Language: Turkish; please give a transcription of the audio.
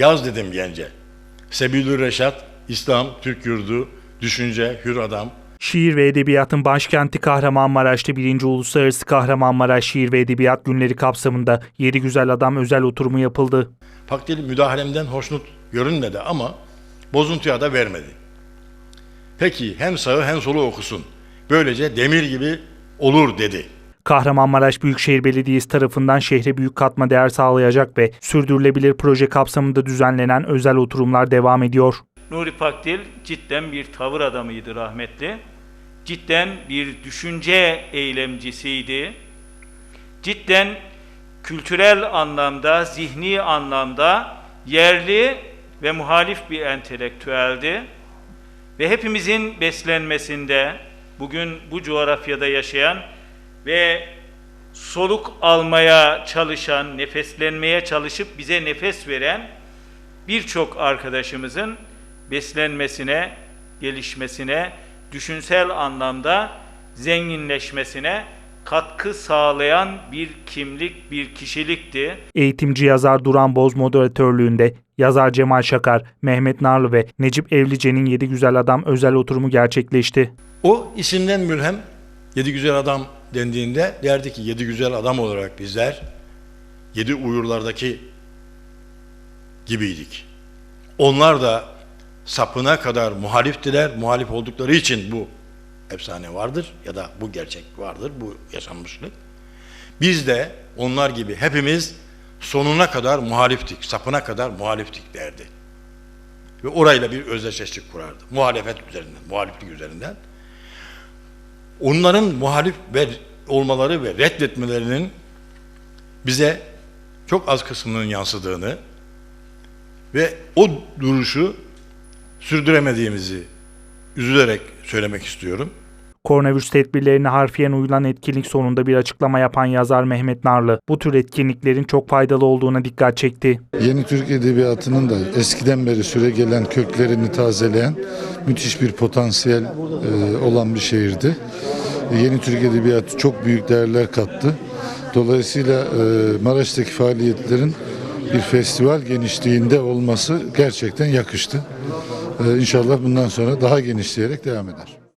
Yaz dedim gence. Sebilü Reşat, İslam, Türk Yurdu, Düşünce, Hür Adam. Şiir ve Edebiyatın başkenti Kahramanmaraş'ta 1. Uluslararası Kahramanmaraş Şiir ve Edebiyat Günleri kapsamında Yeri Güzel Adam özel oturumu yapıldı. Faktil müdahalemden hoşnut görünmedi ama bozuntuya da vermedi. Peki hem sağı hem solu okusun. Böylece demir gibi olur dedi. Kahramanmaraş Büyükşehir Belediyesi tarafından şehre büyük katma değer sağlayacak ve sürdürülebilir proje kapsamında düzenlenen özel oturumlar devam ediyor. Nuri Pakdil cidden bir tavır adamıydı rahmetli. Cidden bir düşünce eylemcisiydi. Cidden kültürel anlamda, zihni anlamda yerli ve muhalif bir entelektüeldi. Ve hepimizin beslenmesinde, bugün bu coğrafyada yaşayan ve soluk almaya çalışan, nefeslenmeye çalışıp bize nefes veren birçok arkadaşımızın beslenmesine, gelişmesine, düşünsel anlamda zenginleşmesine katkı sağlayan bir kimlik, bir kişilikti. Eğitimci yazar Duran Boz moderatörlüğünde yazar Cemal Şakar, Mehmet Narlı ve Necip Evlice'nin Yedi Güzel Adam özel oturumu gerçekleşti. O isimden mülhem yedi güzel adam dendiğinde derdi ki yedi güzel adam olarak bizler yedi uyurlardaki gibiydik. Onlar da sapına kadar muhaliftiler. Muhalif oldukları için bu efsane vardır ya da bu gerçek vardır, bu yaşanmışlık. Biz de onlar gibi hepimiz sonuna kadar muhaliftik, sapına kadar muhaliftik derdi. Ve orayla bir özdeşleşlik kurardı. Muhalefet üzerinden, muhaliflik üzerinden. Onların muhalif ve olmaları ve reddetmelerinin bize çok az kısmının yansıdığını ve o duruşu sürdüremediğimizi üzülerek söylemek istiyorum. Koronavirüs tedbirlerine harfiyen uyulan etkinlik sonunda bir açıklama yapan yazar Mehmet Narlı, bu tür etkinliklerin çok faydalı olduğuna dikkat çekti. Yeni Türk Edebiyatı'nın da eskiden beri süre gelen köklerini tazeleyen müthiş bir potansiyel e, olan bir şehirdi. E, Yeni Türk Edebiyatı çok büyük değerler kattı. Dolayısıyla e, Maraş'taki faaliyetlerin bir festival genişliğinde olması gerçekten yakıştı. İnşallah bundan sonra daha genişleyerek devam eder.